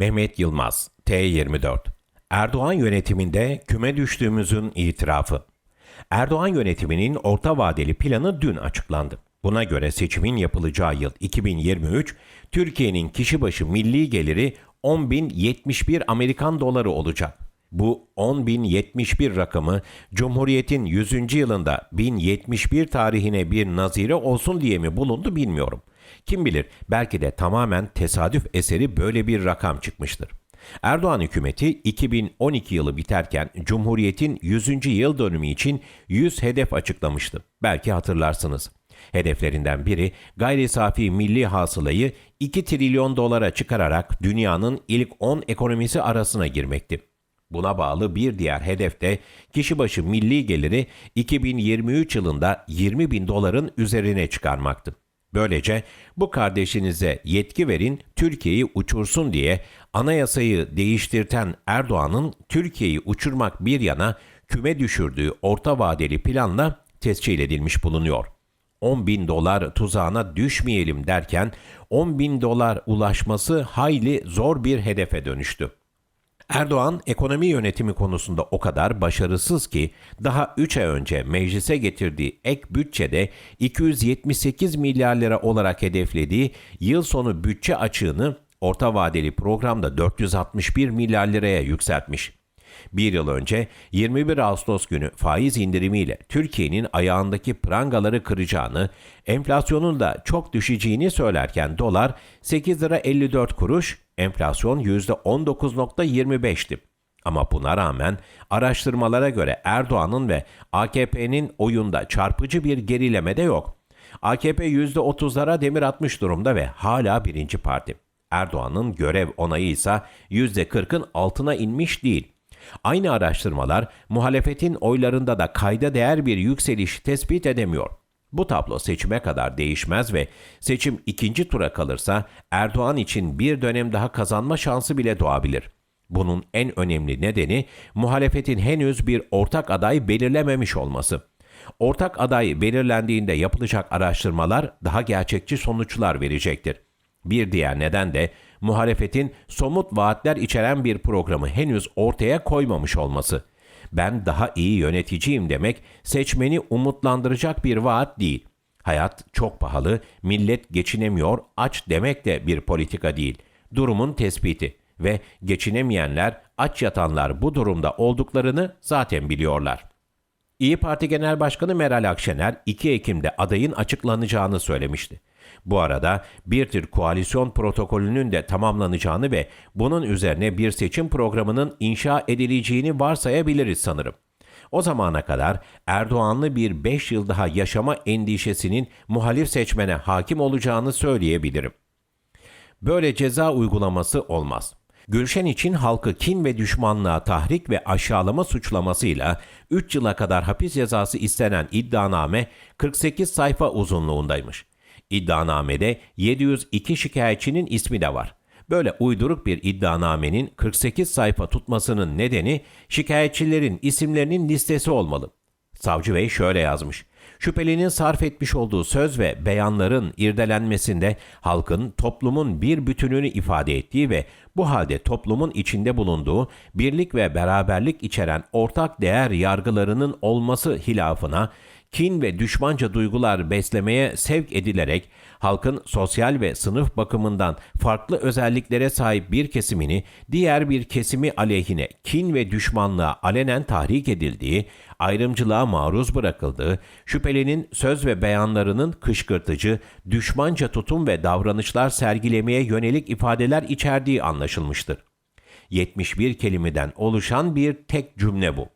Mehmet Yılmaz, T24 Erdoğan yönetiminde küme düştüğümüzün itirafı. Erdoğan yönetiminin orta vadeli planı dün açıklandı. Buna göre seçimin yapılacağı yıl 2023, Türkiye'nin kişi başı milli geliri 10.071 Amerikan doları olacak. Bu 10.071 rakamı Cumhuriyet'in 100. yılında 1071 tarihine bir nazire olsun diye mi bulundu bilmiyorum. Kim bilir belki de tamamen tesadüf eseri böyle bir rakam çıkmıştır. Erdoğan hükümeti 2012 yılı biterken Cumhuriyet'in 100. yıl dönümü için 100 hedef açıklamıştı. Belki hatırlarsınız. Hedeflerinden biri gayri safi milli hasılayı 2 trilyon dolara çıkararak dünyanın ilk 10 ekonomisi arasına girmekti. Buna bağlı bir diğer hedef de kişi başı milli geliri 2023 yılında 20 bin doların üzerine çıkarmaktı. Böylece bu kardeşinize yetki verin Türkiye'yi uçursun diye anayasayı değiştirten Erdoğan'ın Türkiye'yi uçurmak bir yana küme düşürdüğü orta vadeli planla tescil edilmiş bulunuyor. 10 bin dolar tuzağına düşmeyelim derken 10 bin dolar ulaşması hayli zor bir hedefe dönüştü. Erdoğan ekonomi yönetimi konusunda o kadar başarısız ki daha 3 ay önce meclise getirdiği ek bütçede 278 milyar lira olarak hedeflediği yıl sonu bütçe açığını orta vadeli programda 461 milyar liraya yükseltmiş. Bir yıl önce 21 Ağustos günü faiz indirimiyle Türkiye'nin ayağındaki prangaları kıracağını, enflasyonun da çok düşeceğini söylerken dolar 8 lira 54 kuruş, enflasyon %19.25'ti. Ama buna rağmen araştırmalara göre Erdoğan'ın ve AKP'nin oyunda çarpıcı bir gerileme de yok. AKP %30'lara demir atmış durumda ve hala birinci parti. Erdoğan'ın görev onayı ise %40'ın altına inmiş değil. Aynı araştırmalar muhalefetin oylarında da kayda değer bir yükseliş tespit edemiyor. Bu tablo seçime kadar değişmez ve seçim ikinci tura kalırsa Erdoğan için bir dönem daha kazanma şansı bile doğabilir. Bunun en önemli nedeni muhalefetin henüz bir ortak aday belirlememiş olması. Ortak aday belirlendiğinde yapılacak araştırmalar daha gerçekçi sonuçlar verecektir. Bir diğer neden de muhalefetin somut vaatler içeren bir programı henüz ortaya koymamış olması. Ben daha iyi yöneticiyim demek seçmeni umutlandıracak bir vaat değil. Hayat çok pahalı, millet geçinemiyor, aç demek de bir politika değil. Durumun tespiti ve geçinemeyenler, aç yatanlar bu durumda olduklarını zaten biliyorlar. İyi Parti Genel Başkanı Meral Akşener 2 Ekim'de adayın açıklanacağını söylemişti. Bu arada bir tür koalisyon protokolünün de tamamlanacağını ve bunun üzerine bir seçim programının inşa edileceğini varsayabiliriz sanırım. O zamana kadar Erdoğanlı bir 5 yıl daha yaşama endişesinin muhalif seçmene hakim olacağını söyleyebilirim. Böyle ceza uygulaması olmaz. Gülşen için halkı kin ve düşmanlığa tahrik ve aşağılama suçlamasıyla 3 yıla kadar hapis cezası istenen iddianame 48 sayfa uzunluğundaymış. İddianamede 702 şikayetçinin ismi de var. Böyle uyduruk bir iddianamenin 48 sayfa tutmasının nedeni şikayetçilerin isimlerinin listesi olmalı. Savcı Bey şöyle yazmış. Şüphelinin sarf etmiş olduğu söz ve beyanların irdelenmesinde halkın toplumun bir bütününü ifade ettiği ve bu halde toplumun içinde bulunduğu birlik ve beraberlik içeren ortak değer yargılarının olması hilafına kin ve düşmanca duygular beslemeye sevk edilerek halkın sosyal ve sınıf bakımından farklı özelliklere sahip bir kesimini diğer bir kesimi aleyhine kin ve düşmanlığa alenen tahrik edildiği, ayrımcılığa maruz bırakıldığı, şüphelinin söz ve beyanlarının kışkırtıcı, düşmanca tutum ve davranışlar sergilemeye yönelik ifadeler içerdiği anlaşılmıştır. 71 kelimeden oluşan bir tek cümle bu.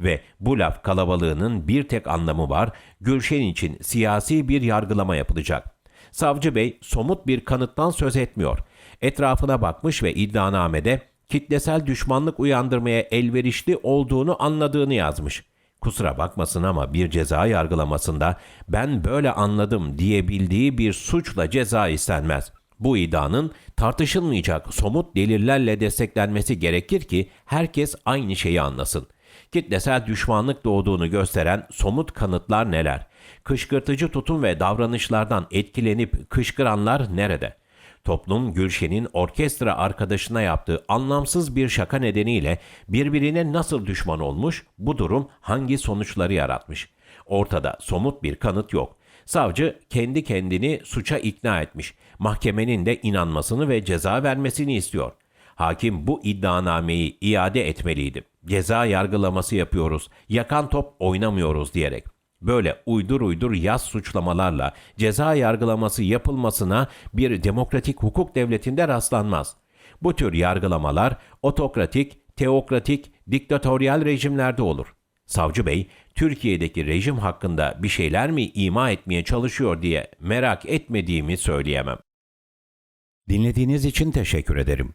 Ve bu laf kalabalığının bir tek anlamı var, Gülşen için siyasi bir yargılama yapılacak. Savcı Bey somut bir kanıttan söz etmiyor. Etrafına bakmış ve iddianamede kitlesel düşmanlık uyandırmaya elverişli olduğunu anladığını yazmış. Kusura bakmasın ama bir ceza yargılamasında ben böyle anladım diyebildiği bir suçla ceza istenmez. Bu iddianın tartışılmayacak somut delillerle desteklenmesi gerekir ki herkes aynı şeyi anlasın. Kitlesel düşmanlık doğduğunu gösteren somut kanıtlar neler? Kışkırtıcı tutum ve davranışlardan etkilenip kışkıranlar nerede? Toplum Gülşen'in orkestra arkadaşına yaptığı anlamsız bir şaka nedeniyle birbirine nasıl düşman olmuş, bu durum hangi sonuçları yaratmış? Ortada somut bir kanıt yok. Savcı kendi kendini suça ikna etmiş. Mahkemenin de inanmasını ve ceza vermesini istiyor. Hakim bu iddianameyi iade etmeliydi. Ceza yargılaması yapıyoruz, yakan top oynamıyoruz diyerek. Böyle uydur uydur yaz suçlamalarla ceza yargılaması yapılmasına bir demokratik hukuk devletinde rastlanmaz. Bu tür yargılamalar otokratik, teokratik, diktatöryal rejimlerde olur. Savcı Bey, Türkiye'deki rejim hakkında bir şeyler mi ima etmeye çalışıyor diye merak etmediğimi söyleyemem. Dinlediğiniz için teşekkür ederim.